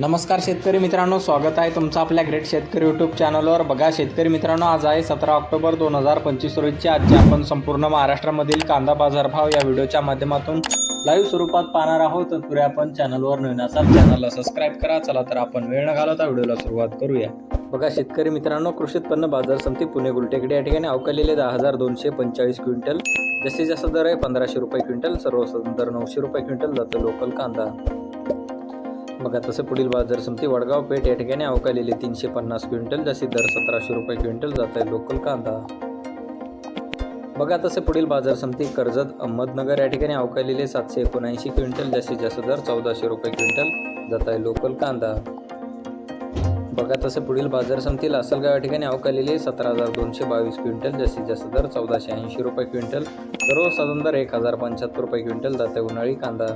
नमस्कार शेतकरी मित्रांनो स्वागत आहे तुमचं आपल्या ग्रेट शेतकरी यूट्यूब चॅनलवर बघा शेतकरी मित्रांनो आज आहे सतरा ऑक्टोबर दोन हजार पंचवीस रोजची आजची आपण संपूर्ण महाराष्ट्रामधील कांदा बाजारभाव या व्हिडिओच्या माध्यमातून लाईव्ह स्वरूपात पाहणार आहोत. तत्पूर्वी आपण चॅनलवर नवीन असाल चॅनलला सबस्क्राईब करा. चला तर आपण वेळ न घालवता व्हिडिओला सुरुवात करूया. बघा शेतकरी मित्रांनो कृषी उत्पन्न बाजार समिती पुणे गुलटेकडे या ठिकाणी अवकालेले दहा हजार दोनशे पंचेचाळीस क्विंटल. जास्तीत जास्त दर आहे पंधराशे रुपये क्विंटल. सर्वसाधारण दर नऊशे रुपये क्विंटल. जातं लोकल कांदा. बघा तसं पुढील बाजार समिती वडगाव पेठ या ठिकाणी अवकालेले तीनशे पन्नास क्विंटल जास्तीत दर सतराशे रुपये क्विंटल जात आहे लोकल कांदा. बघा तसे पुढील बाजार समिती कर्जत अहमदनगर या ठिकाणी अवकालेले सातशे एकोणऐंशी क्विंटल जास्तीत जास्त दर चौदाशे रुपये क्विंटल जात आहे लोकल कांदा. बघा तसे पुढील बाजार समिती लासलगाव या ठिकाणी अवकालेले सतरा हजार दोनशे बावीस क्विंटल जास्तीत जास्त दर चौदाशे ऐंशी रुपये क्विंटल सर्वसाधारण दर एक हजार पंच्याहत्तर रुपये क्विंटल जाते उन्हाळी कांदा.